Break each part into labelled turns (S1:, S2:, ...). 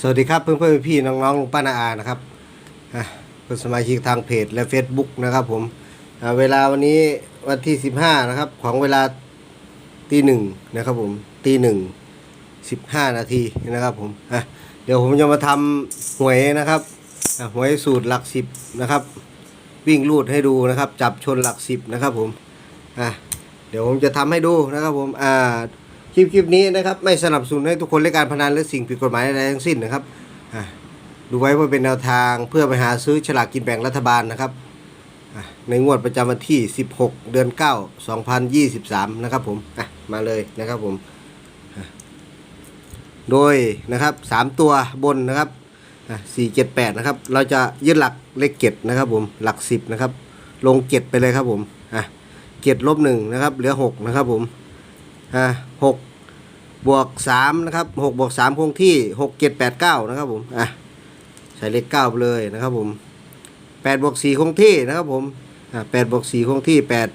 S1: สวัสดีครับเพื่อนเพื่อนพี่ๆน้องลุงป้านาอานะครับเป็นสมาชิกทางเพจและ Facebook นะครับผมเวลาวันนี้วันที่ 15 นะครับ ของเวลาตีหนึ่งนะครับผมตีหนึ่งสิบห้านาทีนะครับผมเดี๋ยวผมจะมาทำหวยนะครับหวยสูตรหลักสิบนะครับ วิ่งลูดให้ดูนะครับ จับชนหลักสิบนะครับผมเดี๋ยวผมจะทำให้ดูนะครับผมอ่า คลิปคลิปนี้นะครับ ไม่สนับสนุนให้ทุกคนเล่นการพนันหรือสิ่งผิดกฎหมายใดๆทั้งสิ้นนะครับดูไว้เพื่อเป็นแนวทางเพื่อไปหาซื้อฉลากกินแบ่งรัฐบาลนะครับในงวดประจำวันที่ 16 เดือน 9 2023 นะครับผมมาเลยนะครับผมโดยนะครับ 3 ตัวบนนะครับอะ478 นะครับ เราจะยึดหลักเลขเจ็ดนะครับผมหลัก 10 นะครับ ลงเจ็ดไปเลยครับผมเจ็ดลบหนึ่งนะครับ เหลือ 6 นะครับผม อ่าหกบวกสามนะครับหกบวกสามคงที่หกเจ็ดแปดเก้านะครับผมอะใส่เลขเก้าไปเลยนะครับผมแปดบวกสี่คงที่นะครับผมอ่าแปดบวกสี่คงที่แปด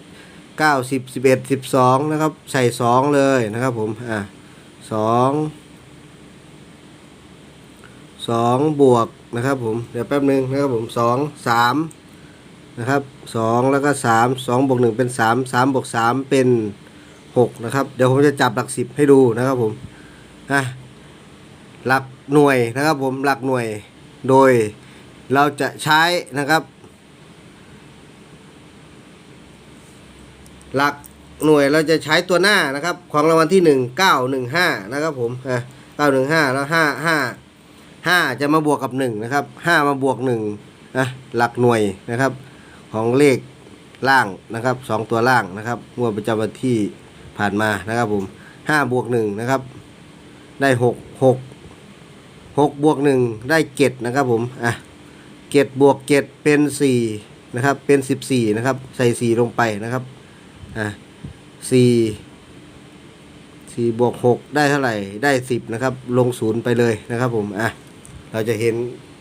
S1: เก้าสิบสิบเอ็ดสิบสองนะครับใส่สองเลยนะครับผมอ่าสองสองบวกนะครับผมเดี๋ยวแป๊บนึงนะครับผมสองสามนะครับสองแล้วก็สามสองบวกหนึ่งเป็นสามสามบวกสามเป็น หกนะครับ เดี๋ยวผมจะจับหลักสิบให้ดูนะครับผมอะหลักหน่วยนะครับผมหลักหน่วยโดยเราจะใช้นะครับ หลักหน่วยเราจะใช้ตัวหน้านะครับ ของรางวัลที่หนึ่งเก้าหนึ่งห้านะครับผมอะเก้าหนึ่งห้าแล้วห้าห้าห้าจะมาบวกกับหนึ่งนะครับห้ามาบวกหนึ่งนะหลักหน่วยนะครับ ของเลขล่างนะครับสองตัวล่างนะครับงวดประจำวันที่ ผ่านมานะครับผมห้าบวกหนึ่งนะครับ ได้หกหกหกบวกหนึ่งได้เจ็ดนะครับผมอะเจ็ดบวกเจ็ดเป็นสี่นะครับเป็นสิบสี่นะครับ ใส่สี่ลงไปนะครับอะสี่สี่บวกหกได้เท่าไหร่ได้สิบนะครับ ลงศูนย์ไปเลยนะครับผมอะเราจะเห็น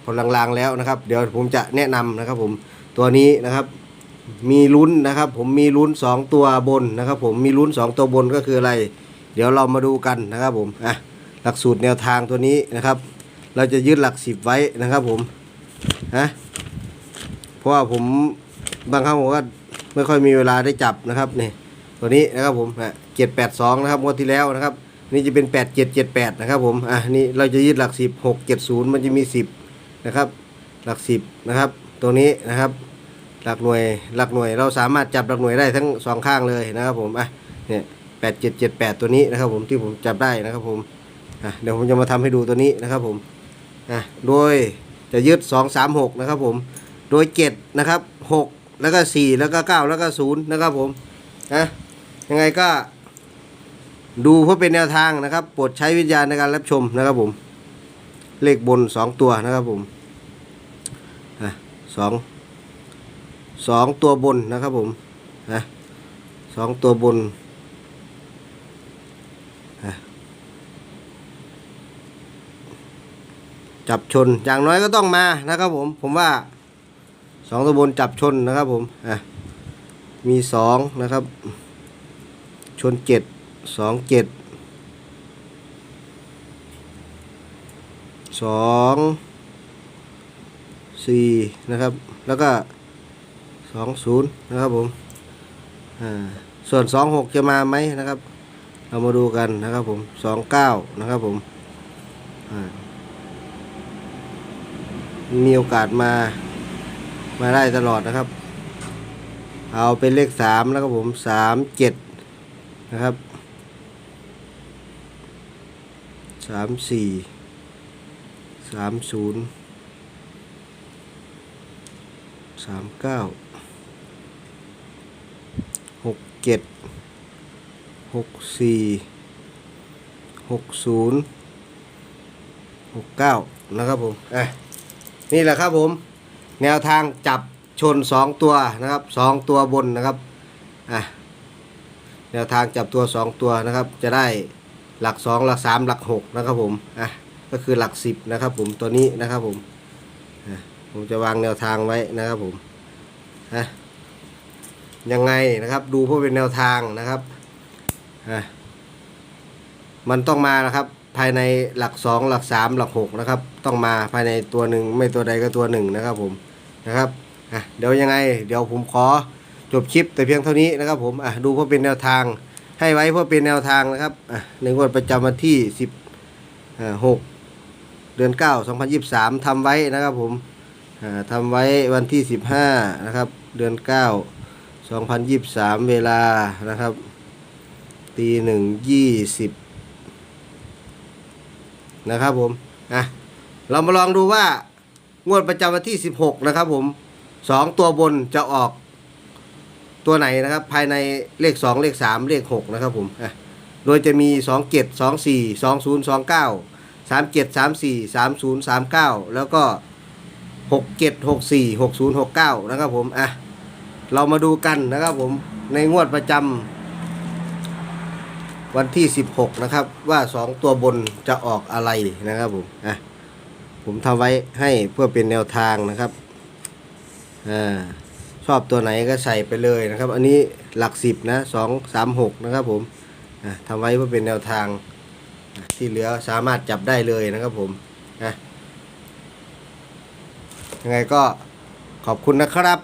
S1: ผลลางๆแล้วนะครับ เดี๋ยวผมจะแนะนำนะครับผมตัวนี้นะครับ มีลุ้นนะครับ ผมมีลุ้นสองตัวบนนะครับ ผมมีลุ้นสองตัวบนก็คืออะไร เดี๋ยวเรามาดูกันนะครับผมอะหลักสูตรแนวทางตัวนี้นะครับ เราจะยึดหลักสิบไว้นะครับผมนะเพราะว่าผมบางครั้งผมก็ไม่ค่อยมีเวลาได้จับนะครับนี่ตัวนี้นะครับผมเจ็ดแปดสองนะครับงวดที่แล้วนะครับ นี่จะเป็นแปดเจ็ดเจ็ดแปดนะครับผมอะนี่เราจะยึดหลักสิบหกเจ็ดศูนย์มันจะมีสิบนะครับ หลักสิบนะครับ ตัวนี้นะครับ หลักหน่วยหลักหน่วยเราสามารถจับหลักหน่วยได้ทั้งสองข้างเลยนะครับผมอะเนี่ยแปดเจ็ดเจ็ดแปดตัวนี้นะครับผมที่ผมจับได้นะครับผมอะเดี๋ยวผมจะมาทำให้ดูตัวนี้นะครับผมอะโดยจะยึดสองสามหกนะครับผมโดยเจ็ดนะครับหกแล้วก็สี่แล้วก็เก้าแล้วก็ศูนย์นะครับผมนะยังไงก็ดูเพื่อเป็นแนวทางนะครับโปรดใช้วิญญาณในการรับชมนะครับผมเลขบนสองตัวนะครับผมอะสอง สองตัวบนนะครับผมนะสองตัวบนจับชนอย่างน้อยก็ต้องมานะครับผม ผมว่าสองตัวบนจับชนนะครับผมอะมีสองนะครับ ชนเจ็ดสองเจ็ดสองสี่นะครับ แล้วก็ สองศูนย์นะครับผมอ่าส่วนสองหกจะมาไหมนะครับ เรามาดูกันนะครับผมสองเก้านะครับผมอ่ามีโอกาสมามาได้ตลอดนะครับ เอาเป็นเลขสามแล้วครับผมสามเจ็ดนะครับสามสี่สามศูนย์สามเก้า หกเจ็ดหกสี่หกศูนย์หกเก้านะครับผมอะนี่แหละครับผม แนวทางจับชนสองตัวนะครับสองตัวบนนะครับอะแนวทางจับตัวสองตัวนะครับ จะได้หลักสองหลักสามหลักหกนะครับผมอะก็คือหลักสิบนะครับผมตัวนี้นะครับผมผมจะวางแนวทางไว้นะครับผมอะ ยังไงนะครับ ดูเพื่อเป็นแนวทางนะครับอะมันต้องมานะครับ ภายในหลักสองหลักสามหลักหกนะครับ ต้องมาภายในตัวหนึ่งไม่ตัวใดก็ตัวหนึ่งนะครับผมนะครับเดี๋ยวยังไง เดี๋ยวผมขอจบคลิปแต่เพียงเท่านี้นะครับ ผมอะดูเพื่อเป็นแนวทาง ให้ไว้เพื่อเป็นแนวทางนะครับในงวดประจำวันที่สิบหกเดือนเก้าสองพันยี่สิบสามทำไว้นะครับผมอ่าทำไว้วันที่สิบห้านะครับ เดือนเก้าสองพันยี่สิบสามเวลานะครับตีหนึ่งยี่สิบนะครับผมอะเรามาลองดูว่างวดประจำวันที่ 16 นะครับผม2ตัวบนจะออกตัวไหนนะครับ ภายในเลข 2 เลข 3 เลข 6 นะครับผมอะโดยจะมี2เกต2 4 2 0 2 9 3เกต3 4 3 0 3 9 แล้วก็6เกต6 4 6 0 6 9 นะครับผมอะ เรามาดูกันนะครับผมในงวดประจำวันที่ 16 นะครับ ว่า 2 ตัวบนจะออกอะไรนะครับผมอะผมทำไว้ให้เพื่อเป็นแนวทางนะครับอ่าชอบตัวไหนก็ใส่ไปเลยนะครับ อันนี้หลักสิบนะ 2 3 6 นะครับผมอะทำไว้เพื่อเป็นแนวทางที่เหลือสามารถจับได้เลยนะครับผมอะยังไงก็ขอบคุณนะครับ